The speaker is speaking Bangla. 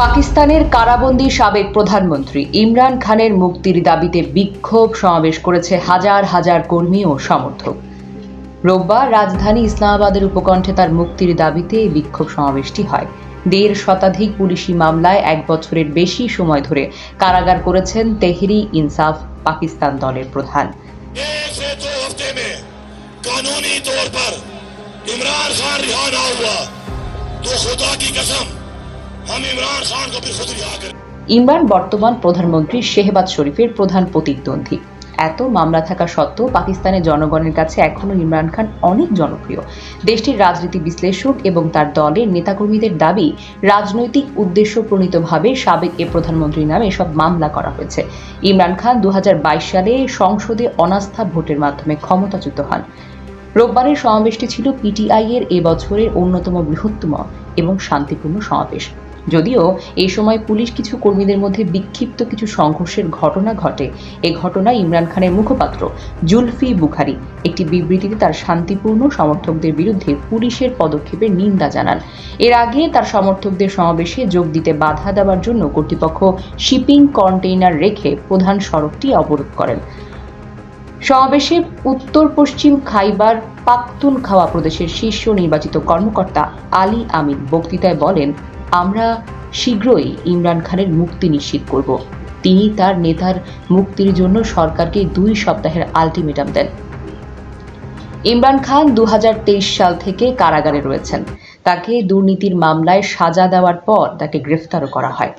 পাকিস্তানের কারাবন্দী সাবেক প্রধানমন্ত্রী ইমরান খানের মুক্তির দাবিতে বিক্ষোভ সমাবেশ করেছে হাজার হাজার কর্মী ও সমর্থক রোববার রাজধানী ইসলামাবাদের উপকণ্ঠে তার মুক্তির দাবিতে এই বিক্ষোভ সমাবেশটি হয় দেড় শতাধিক পুলিশি মামলায় এক বছরের বেশি সময় ধরে কারাগার করেছেন তেহরি ইনসাফ পাকিস্তান দলের প্রধান एक से दो हफ्ते में कानूनी तौर पर इमरान खान रिहा ना हुआ तो खुदा की कसम ইমরান বর্তমান প্রধানমন্ত্রী শেহবাজ শরীফের প্রধান প্রতিদ্বন্দ্বী। এত মামলা থাকা সত্ত্বেও পাকিস্তানের জনগণের কাছে এখনও ইমরান খান অনেক জনপ্রিয়। দেশটির রাজনীতি বিশ্লেষক এবং তার দলের নেতাকর্মীদের দাবি, রাজনৈতিক উদ্দেশ্য প্রণীতভাবে সাবেক এ প্রধানমন্ত্রীর নামে এসব মামলা করা হয়েছে। ইমরান খান দু হাজার বাইশ সালে সংসদে অনাস্থা ভোটের মাধ্যমে ক্ষমতাচ্যুত হন। রোববারের সমাবেশটি ছিল পিটিআই এর এ বছরের অন্যতম বৃহত্তম এবং শান্তিপূর্ণ সমাবেশ। যদিও এই সময় পুলিশ কিছু কর্মীদের মধ্যে বিক্ষিপ্ত কিছু সংঘর্ষের ঘটনা ঘটে। এ ঘটনায় ইমরান খানের মুখপাত্র জুলফি বুখারি একটি বিবৃতিতে তার শান্তিপূর্ণ সমর্থকদের বিরুদ্ধে পুলিশের পদক্ষেপের নিন্দা জানান। এর আগে তার সমর্থকদের সমাবেশে যোগ দিতে বাধা দেওয়ার জন্য কর্তৃপক্ষ শিপিং কন্টেইনার রেখে প্রধান সড়কটি অবরোধ করেন। সমাবেশে উত্তর পশ্চিম খাইবার পাখতুনখাওয়া প্রদেশের শীর্ষ নির্বাচিত কর্মকর্তা আলী আমিন বক্তৃতায় বলেন আমরা শীঘ্রই ইমরান খানের মুক্তি নিশ্চিত করব। তিনি তার নেতার মুক্তির জন্য সরকারকে দুই সপ্তাহের আলটিমেটাম দেন। ইমরান খান দু হাজার তেইশ সাল থেকে কারাগারে রয়েছেন। তাকে দুর্নীতির মামলায় সাজা দেওয়ার পর তাকে গ্রেফতারও করা হয়।